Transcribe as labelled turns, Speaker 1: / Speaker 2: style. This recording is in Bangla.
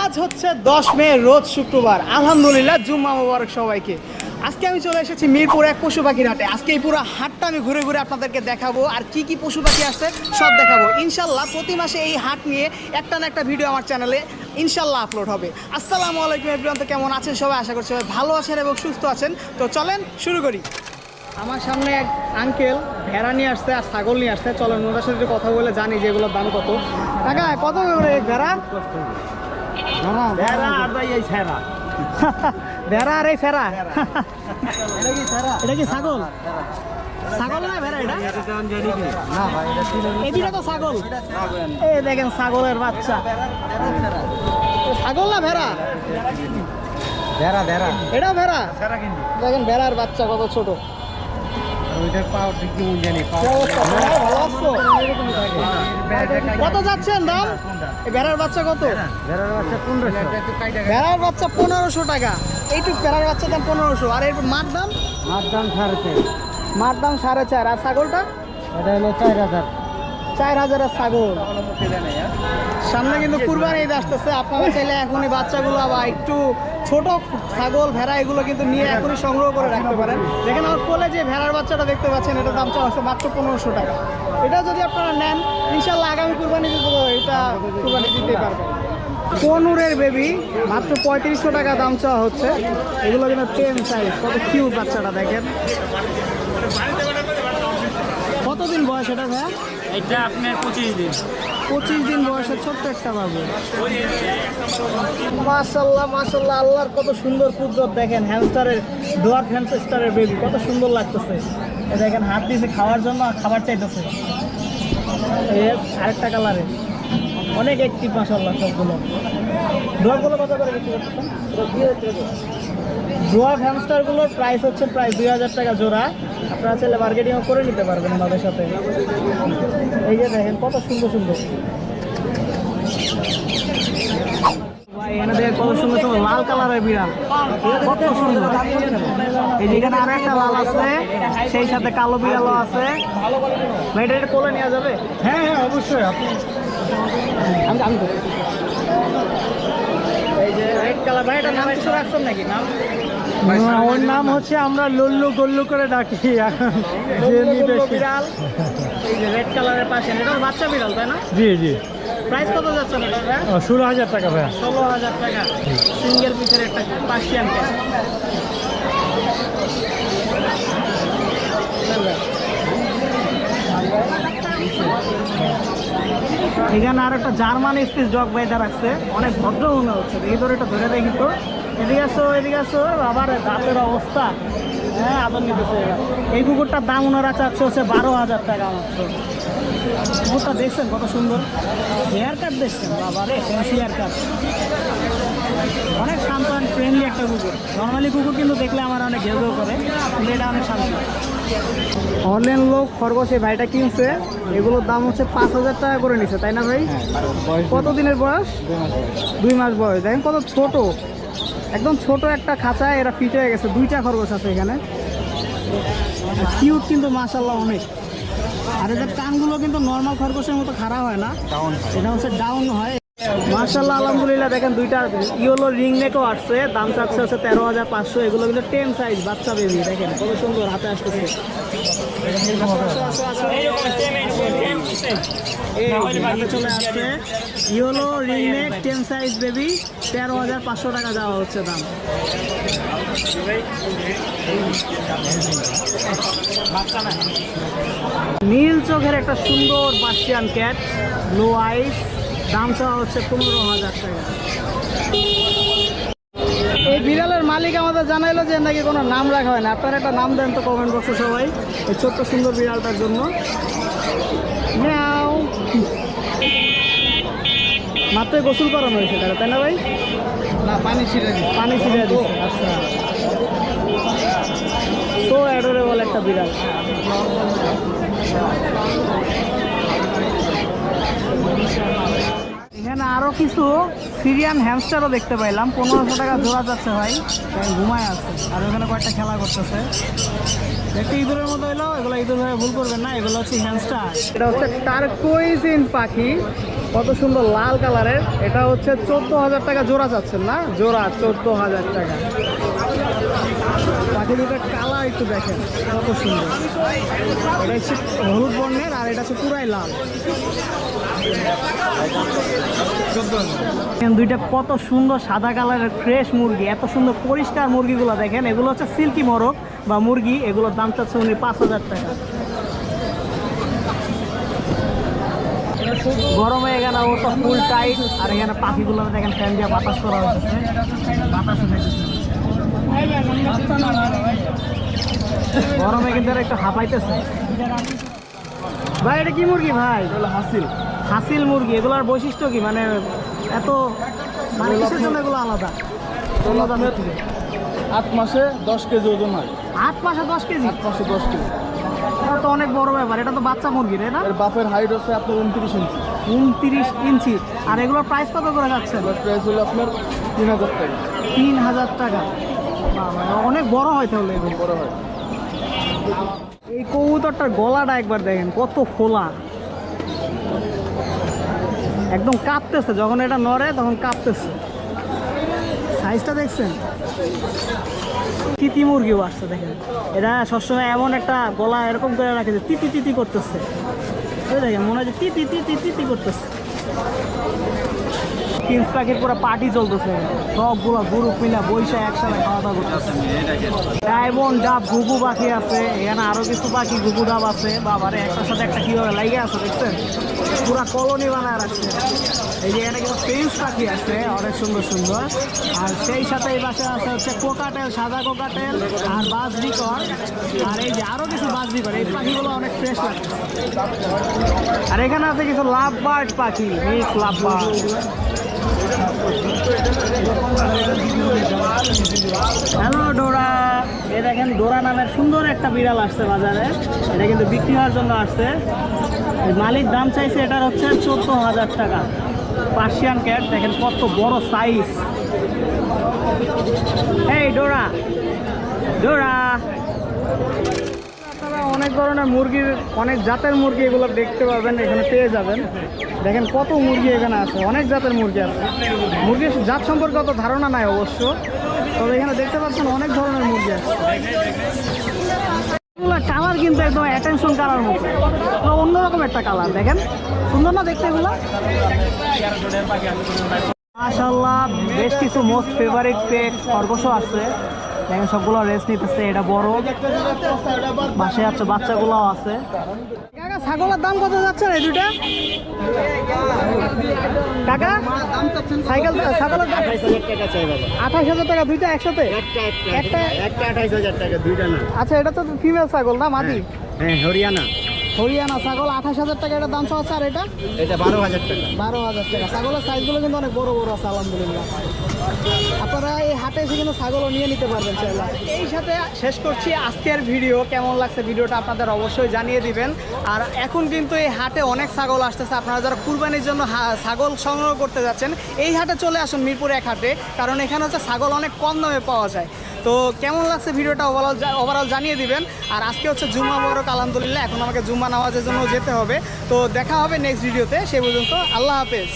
Speaker 1: আজ হচ্ছে দশ মে, রোজ শুক্রবার। আলহামদুলিল্লাহ, জুম্মা মোবারক সবাইকে। আজকে আমি চলে এসেছি মিরপুর এক পশু পাখির হাটে। আজকে এই পুরো হাটটা আমি ঘুরে ঘুরে আপনাদেরকে দেখাবো, আর কি কি পশু পাখি আছে সব দেখাবো। ইনশাল্লাহ, প্রতি মাসে এই হাট নিয়ে একটা না একটা ভিডিও আমার চ্যানেলে ইনশাল্লাহ আপলোড হবে। আসসালামু আলাইকুম এভরিওয়ান তো কেমন আছেন সবাই? আশা করছি সবাই ভালো আছেন এবং সুস্থ আছেন। তো চলেন শুরু করি। আমার সামনে এক আঙ্কেল ভেড়া নিয়ে আসছে আর ছাগল নিয়ে আসছে। চলেন, ওনার সাথে কথা বলে জানি যে এগুলোর দাম কত। কাকা, কত ভেড়া? ভেড়া ভেড়া আর এই ফেরা এটা কি ছাগল? ছাগল না ভেড়া এটা? এই দুটো তো ছাগল। এই দেখেন ছাগলের বাচ্চা। ছাগল না ভেড়া?
Speaker 2: ভেড়া ভেড়া।
Speaker 1: এটা ভেড়া? দেখেন ভেড়ার বাচ্চা কত ছোট।
Speaker 2: ওইটার ঠিক জানি?
Speaker 1: ভাই, ভালো আছো? কত যাচ্ছেন দাম? ভেড়ার বাচ্চা কত?
Speaker 2: ভেড়ার বাচ্চা পনেরোশো।
Speaker 1: ভেড়ার বাচ্চা পনেরোশো টাকা। এইটুক ভেড়ার বাচ্চা দাম পনেরোশো। আর এর মার দাম?
Speaker 2: মার দাম সাড়ে চার।
Speaker 1: মার দাম সাড়ে চার। আর ছাগলটা?
Speaker 2: এটা হলো চার হাজার।
Speaker 1: চার হাজারের ছাগল। সামনে কিন্তু কুরবানি ঈদ আসতেছে। আপনারা চাইলে এখনই বাচ্চাগুলো বা একটু ছোট ছাগল, ভেড়া, এগুলো কিন্তু নিয়ে এখনই সংগ্রহ করে রাখতে পারেন। দেখেন আমার কোলে যে ভেড়ার বাচ্চাটা দেখতে পাচ্ছেন এটা দাম চাওয়া হচ্ছে মাত্র পনেরোশো টাকা। এটা যদি আপনারা নেন ইনশাল্লাহ আগামী কুরবানি দিতে এটা কুরবানি দিতে পারবেন। পনুরের বেবি, মাত্র পঁয়ত্রিশশো টাকা দাম চাওয়া হচ্ছে। এগুলো কিন্তু টেন সাইজ কত কিউট বাচ্চাটা দেখেন। কতদিন বয়স এটা ভাইয়া?
Speaker 3: এটা আপনার পঁচিশ দিন।
Speaker 1: পঁচিশ দিন বয়সের ছোট্ট একটা বাবু। মাশাল্লাহ মাশাল্লাহ আল্লাহর কত সুন্দর কুদরত। দেখেন হ্যামস্টারের ডোয়ার হ্যামস্টারের বেবি কত সুন্দর লাগতেছে। এ দেখেন হাত দিয়েছে খাওয়ার জন্য খাবার চাইতেছে। এই আরেকটা কালারে অনেক একটিভ মাশাল্লাহ সবগুলো। ডোয়ারগুলো কত করে বিক্রি করতেছেন? ডোয়ার হ্যামস্টারগুলোর প্রাইস হচ্ছে প্রায় দুই হাজার টাকা জোড়া। আপনারা চাইলে মার্কেটিংও করে নিতে পারবেন আমাদের সাথে। এই যে দেখেন কত সুন্দর সুন্দর। ভাই, এখানে দেখেন কত সুন্দর সুন্দর লাল কালারের বিড়াল। কত সুন্দর। এই যে এখানে আরও একটা লাল আছে সেই সাথে কালো বিড়ালও আছে। এটা কোলে নেওয়া যাবে?
Speaker 2: হ্যাঁ হ্যাঁ অবশ্যই আপনি
Speaker 1: আমি আমি এই যে রেড কালার ভাই এটা নাম কিছু রাখছেন নাকি? নাম?
Speaker 2: ওর নাম হচ্ছে আমরা লল্লু গল্লু করে ডাকি। যে নিবে
Speaker 1: বিড়াল। রেড কালারের পাশে এটা বাচ্চা বিড়াল তাই না?
Speaker 2: জি জি।
Speaker 1: প্রাইস কত যাচ্ছে না এটা
Speaker 2: ষোলো হাজার টাকা ভাইয়া।
Speaker 1: ষোলো হাজার টাকা। সিঙ্গেল পিসের একটা পার্সিয়ান এখানে আর একটা জার্মান স্পিস ডগ বাইদা রাখছে অনেক ভদ্র মনে হচ্ছে। এই ধরে এটা ধরে দেখি তো এদিকে আসো এদিকে আসো, আবার দাঁতের অবস্থা। হ্যাঁ আদর নিতেছে এই কুকুরটার দাম ওনারা চাচ্ছে হচ্ছে বারো হাজার টাকা মাত্র। কুকুরটা দেখছেন কত সুন্দর? হেয়ার কাট দেখছেন? বাবা রে ফ্যান্সি হেয়ার কাট অনেক শান্ত অ্যান্ড ফ্রেন্ডলি একটা কুকুর। নর্মালি কুকুর কিন্তু দেখলে আমার অনেক ঘেউ ঘেউ করে কিন্তু এটা অনেক শান্ত অনলাইন লোক খরগোশ এই ভাইটা কিনছে এগুলোর দাম হচ্ছে পাঁচ হাজার টাকা করে নিছে তাই না ভাই? কত দিনের বয়স? দুই মাস বয়স। দেখেন কত ছোট। একদম ছোট একটা খাঁচায় এরা ফিট হয়ে গেছে। দুইটা খরগোশ আছে এখানে। কিউট কিন্তু মাশাল্লাহ অনেক। আর এদের কানগুলো কিন্তু নর্মাল খরগোশের মতো খারাপ হয় না। এটা হচ্ছে ডাউন হয়। মার্শাল্লাহ আলহামদুলিল্লাহ, দেখেন দুইটা ইয়েলো রিং নেকও আসছে, দাম চাচ্ছে হচ্ছে তেরো হাজার পাঁচশো, এগুলো কিন্তু টেন সাইজ বাচ্চা বেবি দেখেন, কত সুন্দর হাতে আসতেছে। চলে আসছে, yellow ring neck, ten size baby তেরো হাজার পাঁচশো টাকা দেওয়া হচ্ছে দাম। নীল চোখের একটা সুন্দর পার্সিয়ান ক্যাট লো আইস দাম চাওয়া হচ্ছে পনেরো হাজার টাকা। এই বিড়ালের মালিক আমাদের জানাইলো যে নাকি কোনো নাম রাখা হয় না। আপনারা একটা নাম দেন তো কমেন্ট বক্সে সবাই এই ছোট্ট সুন্দর বিড়ালটার জন্য। মাত্রই গোসল করানো হয়েছে তারা তাই না ভাই?
Speaker 2: না পানি ছিঁড়ে
Speaker 1: পানি দিচ্ছে আচ্ছা। সো অ্যাডোরেবল একটা বিড়াল। আরও কিছু সিরিয়ান হ্যামস্টারও দেখতে পাইলাম। পনেরোশো টাকা জোড়া যাচ্ছে ভাই। ঘুমায় আছে। আর ওখানে কয়েকটা খেলা করতেছে। দেখতে ইঁদুরের মতো এলো এগুলো ইঁদুর ভাই ভুল করবেন না, এগুলো হচ্ছে হ্যামস্টার এটা হচ্ছে তার কইজিন পাখি। কত সুন্দর লাল কালারের। এটা হচ্ছে চোদ্দ হাজার টাকা জোড়া চাচ্ছেন না? জোড়া, চোদ্দ হাজার টাকা। পাখি দুটোর কালার একটু দেখেন কত সুন্দর। এটা হচ্ছে হলুদ বর্ণের আর এটা হচ্ছে পুরাই লাল। দুইটা কত সুন্দর সাদা কালারের ফ্রেশ মুরগি, এত সুন্দর পরিষ্কার মুরগিগুলো দেখেন, এগুলো হচ্ছে সিল্কি মোরগ বা মুরগি, এগুলোর দাম চাচ্ছে উনি পাঁচ হাজার টাকা। গরমে এখানে ও তো ফুল টাইট আর এখানে পাখিগুলো দেখেন ফ্যান দিয়ে বাতাস করা হচ্ছে। বাতাস গরমে কিন্তু একটু হাঁপাইতেছে। ভাই এটা কি মুরগি ভাই? হাসিল। হাসিল মুরগি এগুলোর বৈশিষ্ট্য কি? মানে এত মানে কিসের জন্য এগুলো আলাদা?
Speaker 2: আট মাসে দশ কেজি ওজন হয়।
Speaker 1: আট মাসে দশ কেজি?
Speaker 2: আট মাসে দশ কেজি।
Speaker 1: এটা তো অনেক বড় ব্যাপার এটা তো বাচ্চা মুরগি তাই না?
Speaker 2: বাপের হাইট হচ্ছে আপনার উনত্রিশ ইঞ্চি।
Speaker 1: উনত্রিশ ইঞ্চি। আর এগুলোর প্রাইস কত করে যাচ্ছে?
Speaker 2: প্রাইস হলো আপনার তিন হাজার টাকা।
Speaker 1: তিন হাজার টাকা। অনেক বড় হয় তাহলে
Speaker 2: বড় হয়।
Speaker 1: এই কবুতরটার গলাটা একবার দেখেন কত খোলা। একদম কাঁপতেছে যখন এটা নড়ে তখন কাঁপতেছে। সাইজটা দেখছেন? তিতি মুরগিও আসছে দেখেন। এটা সবসময় এমন একটা গলা এরকম করে রাখে যে তিতি তিতি করতেছে। দেখেন মনে হয় যে তিতি তিতি তিতি করতেছে। কিংস পাখির পুরো পার্টি চলতেছে। সবগুলো গ্রুপ মিলা বৈশা একসাথে খাওয়া দাওয়া করতেছে। ডায়মন্ড ডাব, ঘুঘু পাখি আছে, এখানে আরও কিছু পাখি, ঘুঘু ডাব আছে। বাবারে, একটার সাথে একটা কীভাবে লাগে আছে, দেখছেন? পুরা কলোনি বানায় রাখছে। এই যে এখানে কিন্তু প্রিন্স পাখি আছে, অনেক সুন্দর সুন্দর। আর সেই সাথে এই পাশে আছে হচ্ছে কোকাটেল, সাদা কোকাটেল আর বাজবিকর আর এই যে আরও কিছু বাজবিকর এই পাখিগুলো অনেক ফ্রেশ লাগছে। আর এখানে আছে কিছু লাভ বার্ড পাখি, mix love bird hello Dora. এ দেখেন ডোরা নামের সুন্দর একটা বিড়াল আসছে বাজারে। এটা কিন্তু বিক্রি হওয়ার জন্য আসছে। মালিক দাম চাইছে এটার হচ্ছে চোদ্দ হাজার টাকা। পার্সিয়ান ক্যাট দেখেন কত বড় সাইজ এই ডোরা ডোরা। অনেক ধরনের মুরগির অনেক জাতের মুরগি এগুলো দেখতে পাবেন, এখানে পেয়ে যাবেন। দেখেন কত মুরগি এখানে আছে, অনেক জাতের মুরগি আছে। মুরগির জাত সম্পর্কে অত ধারণা নাই অবশ্য, তবে এখানে দেখতে পাচ্ছেন অনেক ধরনের মুরগি আছে। কালার কিন্তু একদম অ্যাটেনশন কালার মতো। অন্যরকম একটা কালার দেখেন। সুন্দর না দেখতে এগুলো? মাশাল্লাহ বেশ কিছু মোস্ট ফেভারিট পেট খরগোশও আছে। দেখেন সবগুলো রেস্ট নিতেছে এটা বড়। মাসে আছে বাচ্চাগুলো আছে। কাকা ছাগলের দাম কত যাচ্ছে রে দুটা কাকা সাইকেল ছাগলের দাম আঠাশ হাজার টাকা দুইটা একসাথে? একটা
Speaker 2: একটা আঠাইশ হাজার টাকা দুইটা না।
Speaker 1: আচ্ছা এটা তো ফিমেল ছাগল না মাদি?
Speaker 2: হ্যাঁ হরিয়ানা।
Speaker 1: হরিয়ানা ছাগল আঠাশ হাজার টাকা এটা দাম চাচ্ছে আর এটা?
Speaker 2: এটা বারো হাজার টাকা।
Speaker 1: বারো হাজার টাকা। ছাগলের সাইজগুলো কিন্তু অনেক বড় বড় আছে আলহামদুলিল্লাহ। আপনারা এই হাটে এসে কিন্তু ছাগলও নিয়ে নিতে পারবেন চাইলে এই সাথে শেষ করছি আজকের ভিডিও। কেমন লাগছে ভিডিওটা আপনাদের অবশ্যই জানিয়ে দিবেন। আর এখন কিন্তু এই হাটে অনেক ছাগল আসতেছে। আপনারা যারা কুরবানির জন্য ছাগল সংগ্রহ করতে যাচ্ছেন এই হাটে চলে আসুন মিরপুর এক হাটে। কারণ এখানে হচ্ছে ছাগল অনেক কম দামে পাওয়া যায়। তো কেমন লাগছে ভিডিওটা ওভারঅল ওভারঅল জানিয়ে দিবেন। আর আজকে হচ্ছে জুম্মা বড়ক আলহামদুলিল্লাহ, এখন আমাকে জুম্মা নামাজের জন্য যেতে হবে। তো দেখা হবে নেক্সট ভিডিওতে সে পর্যন্ত আল্লাহ হাফেজ।